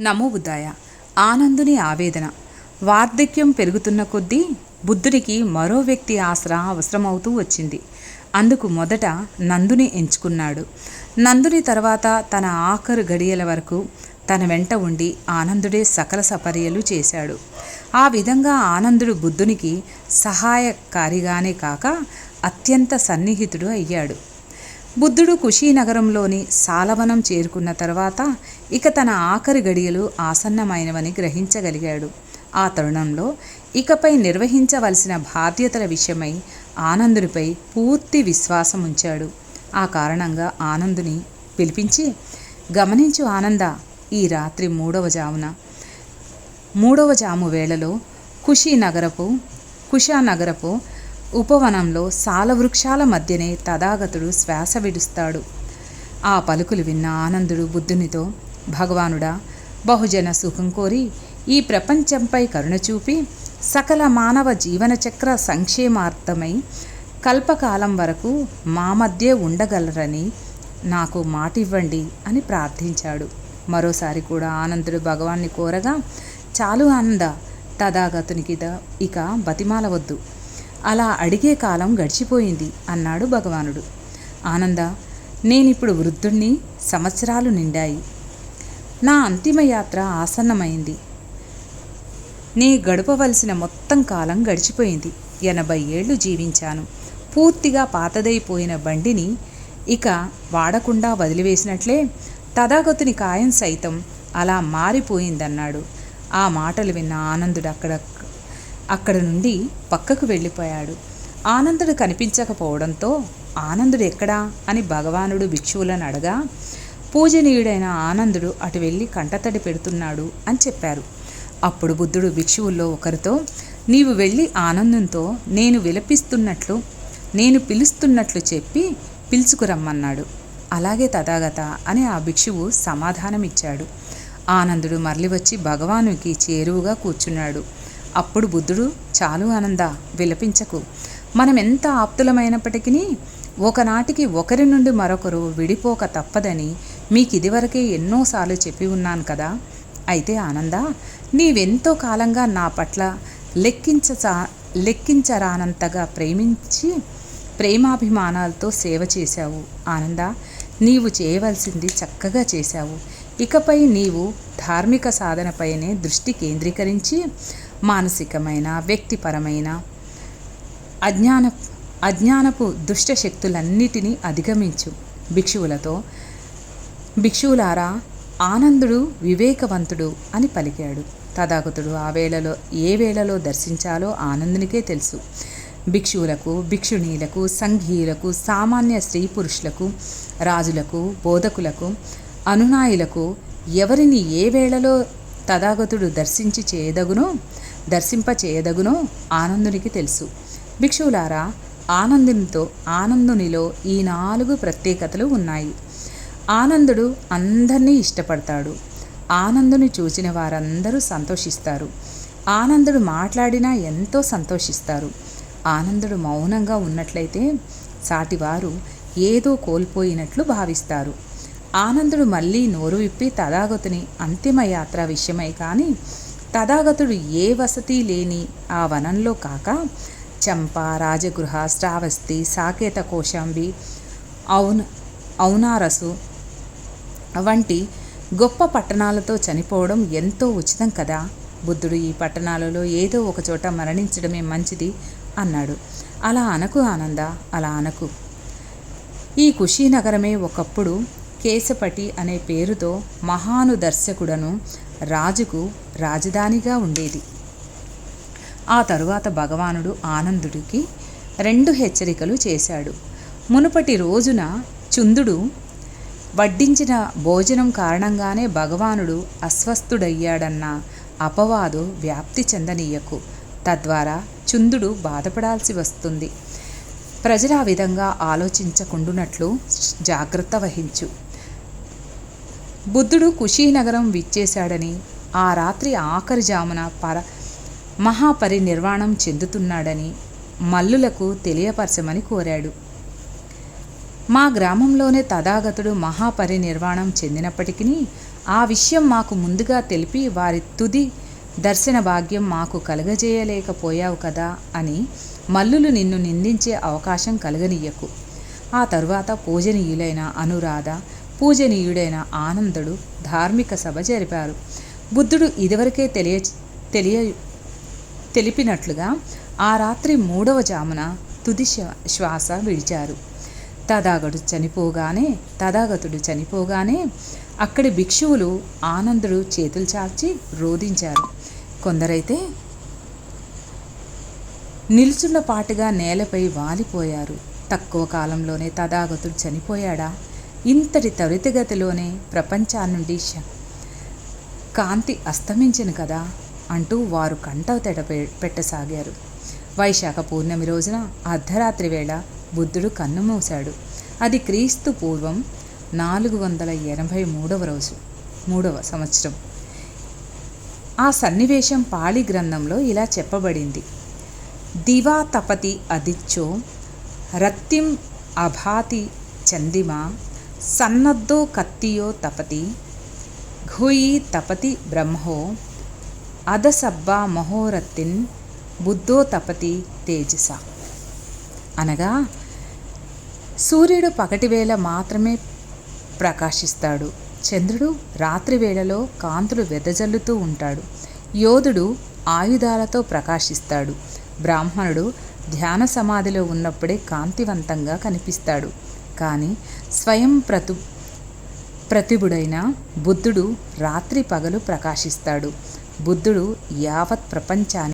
నమో బుద్ధాయ. ఆనందుని ఆవేదన. వార్ధక్యం పెరుగుతున్న కొద్దీ బుద్ధుడికి మరో వ్యక్తి ఆసరా అవసరమవుతూ వచ్చింది. అందుకు మొదట నందుని ఎంచుకున్నాడు. నందుని తర్వాత తన ఆఖరు గడియల వరకు తన వెంట ఉండి ఆనందుడే సకల సపర్యలు చేశాడు. ఆ విధంగా ఆనందుడు బుద్ధునికి సహాయకారిగానే కాక అత్యంత సన్నిహితుడు అయ్యాడు. బుద్ధుడు కుషీనగరంలోని సాలవనం చేరుకున్న తర్వాత ఇక తన ఆఖరి గడియలు ఆసన్నమైనవని గ్రహించగలిగాడు. ఆ తరుణంలో ఇకపై నిర్వహించవలసిన బాధ్యతల విషయమై ఆనందునిపై పూర్తి విశ్వాసం ఉంచాడు. ఆ కారణంగా ఆనందుని పిలిపించి గమనించు ఆనంద ఈ రాత్రి మూడవ జామున. మూడవ జాము వేళలో కుషీనగరపు కుషానగరపు ఉపవనంలో సాలవృక్షాల మధ్యనే తథాగతుడు శ్వాస విడుస్తాడు. ఆ పలుకులు విన్న ఆనందుడు బుద్ధునితో భగవానుడా బహుజన సుఖం కోరి ఈ ప్రపంచంపై కరుణ చూపి సకల మానవ జీవన చక్ర సంక్షేమార్థమై కల్పకాలం వరకు మా మధ్య ఉండగలరని నాకు మాటివ్వండి అని ప్రార్థించాడు. మరోసారి కూడా ఆనందుడు భగవాన్ని కోరగా చాలు ఆనంద తథాగతునికి ఇక బతిమాలవద్దు అలా అడిగే కాలం గడిచిపోయింది అన్నాడు భగవానుడు. ఆనంద నేనిప్పుడు వృద్ధుణ్ణి సంవత్సరాలు నిండాయి. నా అంతిమ యాత్ర ఆసన్నమైంది. నీ గడపవలసిన మొత్తం కాలం గడిచిపోయింది. ఎనభై ఏళ్ళు జీవించాను. పూర్తిగా పాతదైపోయిన బండిని ఇక వాడకుండా వదిలివేసినట్లే తథాగతుని కాయం సైతం అలా మారిపోయిందన్నాడు. ఆ మాటలు విన్న ఆనందుడు అక్కడ అక్కడ నుండి పక్కకు వెళ్ళిపోయాడు. ఆనందుడు కనిపించకపోవడంతో ఆనందుడు ఎక్కడా? అని భగవానుడు భిక్షువులను అడగా పూజనీయుడైన ఆనందుడు అటు వెళ్ళి కంటతడి పెడుతున్నాడు అని చెప్పారు. అప్పుడు బుద్ధుడు భిక్షువుల్లో ఒకరితో నీవు వెళ్ళి ఆనందంతో నేను విలపిస్తున్నట్లు నేను పిలుస్తున్నట్లు చెప్పి పిలుచుకురమ్మన్నాడు. అలాగే తథాగత అని ఆ భిక్షువు సమాధానమిచ్చాడు. ఆనందుడు మరలి వచ్చి భగవానుకి చేరువుగా కూర్చున్నాడు. అప్పుడు బుద్ధుడు చాలు ఆనంద విలపించకు. మనం ఎంత ఆప్తులమైనప్పటికీ ఒకనాటికి ఒకరి నుండి మరొకరు విడిపోక తప్పదని మీకు ఇదివరకే ఎన్నోసార్లు చెప్పి ఉన్నాను కదా. అయితే ఆనంద నీవెంతో కాలంగా నా పట్ల లెక్కించ లెక్కించరానంతగా ప్రేమించి ప్రేమాభిమానాలతో సేవ చేశావు. ఆనంద నీవు చేయవలసింది చక్కగా చేశావు. ఇకపై నీవు ధార్మిక సాధనపైనే దృష్టి కేంద్రీకరించి మానసికమైన వ్యక్తిపరమైన అజ్ఞాన అజ్ఞానపు దుష్టశక్తులన్నిటినీ అధిగమించు. భిక్షువులతో భిక్షువులారా ఆనందుడు వివేకవంతుడు అని పలికాడు. తథాగతుడు ఆ వేళలో ఏ వేళలో దర్శించాలో ఆనందునికే తెలుసు. భిక్షువులకు భిక్షుణీలకు సంఘీయులకు సామాన్య స్త్రీ పురుషులకు రాజులకు బోధకులకు అనునాయులకు ఎవరిని ఏ వేళలో తథాగతుడు దర్శించి చేయదగునో దర్శింప చేయదగునో ఆనందునికి తెలుసు. భిక్షువులారా ఆనందునితో ఆనందునిలో ఈ నాలుగు ప్రత్యేకతలు ఉన్నాయి. ఆనందుడు అందరినీ ఇష్టపడతాడు. ఆనందుని చూసిన వారందరూ సంతోషిస్తారు. ఆనందుడు మాట్లాడినా ఎంతో సంతోషిస్తారు. ఆనందుడు మౌనంగా ఉన్నట్లయితే సాటివారు ఏదో కోల్పోయినట్లు భావిస్తారు. ఆనందుడు మళ్ళీ నోరు విప్పి తథాగతుని అంతిమ యాత్ర విషయమై కానీ తథాగతుడు ఏ వసతి లేని ఆ వనంలో కాక చంప రాజగృహ శ్రావస్తి సాకేత కోశాంబి అవున ఔనారసు వంటి గొప్ప పట్టణాలతో చనిపోవడం ఎంతో ఉచితం కదా? బుద్ధుడు ఈ పట్టణాలలో ఏదో ఒక చోట మరణించడమే మంచిది అన్నాడు. అలా అనకు ఆనంద అలా అనకు. ఈ కుషీనగరమే ఒకప్పుడు కేశపటి అనే పేరుతో మహానుదర్శకుడను రాజుకు రాజధానిగా ఉండేది. ఆ తరువాత భగవానుడు ఆనందుడికి రెండు హెచ్చరికలు చేశాడు. మునుపటి రోజున చుందుడు వడ్డించిన భోజనం కారణంగానే భగవానుడు అస్వస్థుడయ్యాడన్న అపవాదు వ్యాప్తి చెందనీయకు. తద్వారా చుందుడు బాధపడాల్సి వస్తుంది. ప్రజలు ఆ విధంగా ఆలోచించకుండునట్లు జాగ్రత్త వహించు. బుద్ధుడు కుషీనగరం విచ్చేశాడని ఆ రాత్రి ఆఖరి జామున పర మహాపరినిర్వాణం చెందుతున్నాడని మల్లులకు తెలియపరచమని కోరాడు. మా గ్రామంలోనే తథాగతుడు మహాపరినిర్వాణం చెందినప్పటికీ ఆ విషయం మాకు ముందుగా తెలిపి వారి తుది దర్శన భాగ్యం మాకు కలగజేయలేకపోయావు కదా అని మల్లులు నిన్ను నిందించే అవకాశం కలగనీయకు. ఆ తరువాత పూజనీయులైన అనురాధ పూజనీయుడైన ఆనందుడు ధార్మిక సభ జరిపారు. బుద్ధుడు ఇదివరకే తెలియ తెలియ తెలిపినట్లుగా ఆ రాత్రి మూడవ జామున తుది శ్వాస విడిచారు. తదాగడు చనిపోగానే తదాగతుడు చనిపోగానే అక్కడి భిక్షువులు ఆనందుడు చేతులు చాచి రోధించారు. కొందరైతే నిల్చున్న పాటుగా నేలపై వాలిపోయారు. తక్కువ కాలంలోనే తదాగతుడు చనిపోయాడా? ఇంతటి త్వరితగతిలోనే ప్రపంచాన్నుండి శ- కాంతి అస్తమించను కదా? అంటూ వారు కంటతెట పె- పెట్టసాగారు. వైశాఖ పూర్ణమి రోజున అర్ధరాత్రి వేళ బుద్ధుడు కన్నుమూశాడు అది క్రీస్తు పూర్వం నాలుగు వందల ఎనభై మూడవ రోజు మూడవ సంవత్సరం. ఆ సన్నివేశం పాళి గ్రంథంలో ఇలా చెప్పబడింది. దివా తపతి అదిచ్చో రత్తిం అభాతి చందిమా సన్నద్ధో కత్తియో తపతి ఘుయి తపతి బ్రహ్మో అదసబ్బా మహోరత్తిన్ బుద్ధో తపతి తేజస. అనగా సూర్యుడు పగటివేళ మాత్రమే ప్రకాశిస్తాడు. చంద్రుడు రాత్రి వేళలో కాంతులు వెదజల్లుతూ ఉంటాడు. యోధుడు ఆయుధాలతో ప్రకాశిస్తాడు. బ్రాహ్మణుడు ధ్యాన సమాధిలో ఉన్నప్పుడే కాంతివంతంగా కనిపిస్తాడు. కానీ స్వయం ప్రతు ప్రతిభుడైన బుద్ధుడు రాత్రి పగలు ప్రకాశిస్తాడు. బుద్ధుడు యావత్ ప్రపంచాన్ని